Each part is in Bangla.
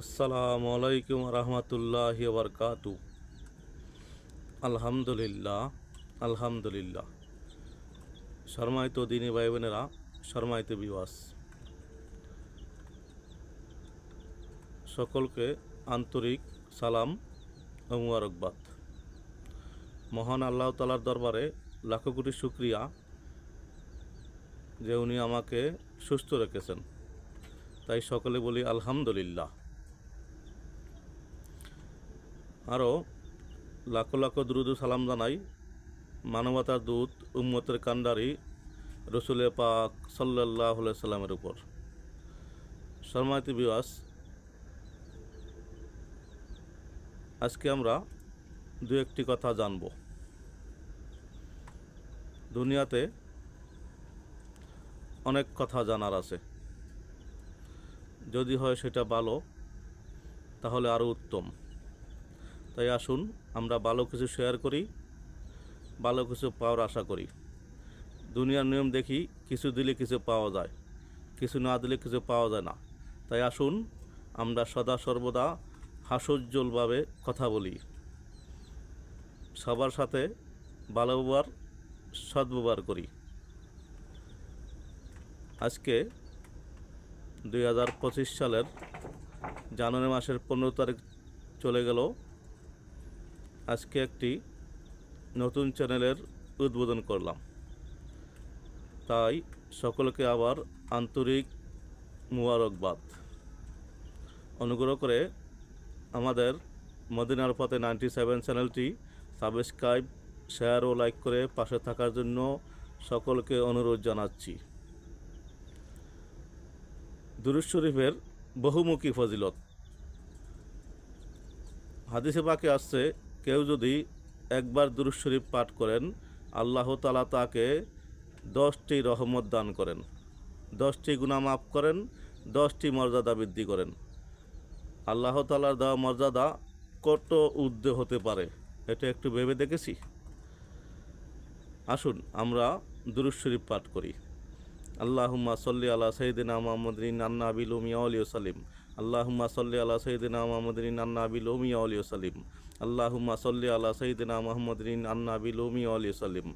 আসসালামু আলাইকুম রহমতুল্লাহ বরকাতু আলহামদুলিল্লাহ আলহামদুলিল্লাহ। শর্মায়িত দিনী ভাই বোনেরা শর্মায়িত বিবাস সকলকে আন্তরিক সালাম ও মুবারকবাদ। মহান আল্লাহ তালার দরবারে লাখো কোটি শুক্রিয়া যে উনি আমাকে সুস্থ রেখেছেন। তাই সকলে বলি আলহামদুলিল্লাহ। আরও লাখো লাখো দ্রুদ সালাম জানাই মানবতার দূত, উম্মতের কান্ডারি রসুলে পাক সাল্লাহ সাল্লামের উপর। শর্মায়তি বিবাস আজকে আমরা দু একটি কথা জানব। দুনিয়াতে অনেক কথা জানার আছে। যদি হয় সেটা ভালো, তাহলে আরও উত্তম। তাই আসুন, আমরা ভালো কিছু শেয়ার করি, ভালো কিছু পাওয়ার আশা করি। দুনিয়ার নিয়ম দেখি, কিছু দিলে কিছু পাওয়া যায়, কিছু না দিলে কিছু পাওয়া যায় না। তাই আসুন, আমরা সদা সর্বদা হাস্যোজ্জ্বলভাবে কথা বলি। সবার সাথে ভালো ব্যবহার সদ্ব্যবহার করি। আজকে দুই হাজার পঁচিশ সালের জানুয়ারি মাসের পনেরো তারিখ চলে গেল। আজকে একটি নতুন চ্যানেলের উদ্বোধন করলাম। তাই সকলকে আবার আন্তরিক মুবারকবাদ। অনুগ্রহ করে আমাদের মদিনার পথে নাইনটি সেভেন চ্যানেলটি সাবস্ক্রাইব, শেয়ার ও লাইক করে পাশে থাকার জন্য সকলকে অনুরোধ জানাচ্ছি। দুরুজ শরীফের বহুমুখী ফজিলত। হাদিসে পাকে আসছে কেউ যদি একবার দুরুজ শরীফ পাঠ করেন, আল্লাহ তালা তাকে দশটি রহমত দান করেন। দশটি গুণা মাফ করেন, দশটি মর্যাদা বৃদ্ধি করেন। আল্লাহ তালার দেওয়া মর্যাদা কত ঊর্ধ্বে হতে পারে, এটা একটু ভেবে দেখেছি? আসুন আমরা দুরুজ শরীফ পাঠ করি। আল্লাহুম্মা সল্লি আলা সৈদিনা মোহাম্মদিন আন্না আবিল উমিয়া সালিম আল্লাহুম্মা সল্লি আলা সৈদিনা মোহাম্মদিন আন্না আবিল উমিয়া আলিয়া সালিম আল্লাহুম্মা সল্লি আলা সৈদিনা মোহাম্মদিন আন্না আবিল উমিয়া সালিম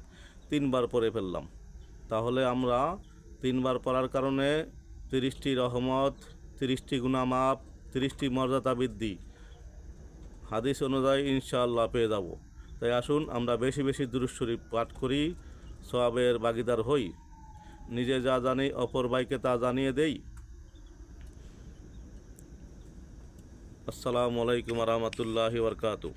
তিনবার পড়ে ফেললাম। তাহলে আমরা তিনবার পড়ার কারণে তিরিশটি রহমত, তিরিশটি গুণামাপ, তিরিশটি মর্যাদা বৃদ্ধি হাদিস অনুযায়ী ইনশাআল্লাহ পেয়ে যাব। তাই আসুন আমরা বেশি বেশি দুরুজ শরীফ পাঠ করি সোয়াবের বাগিদার হই। নিজে যা জানি অপর ভাইকে তা জানিয়ে দেই। আসসালামু আলাইকুম রহমতুল্লাহি বরকাতু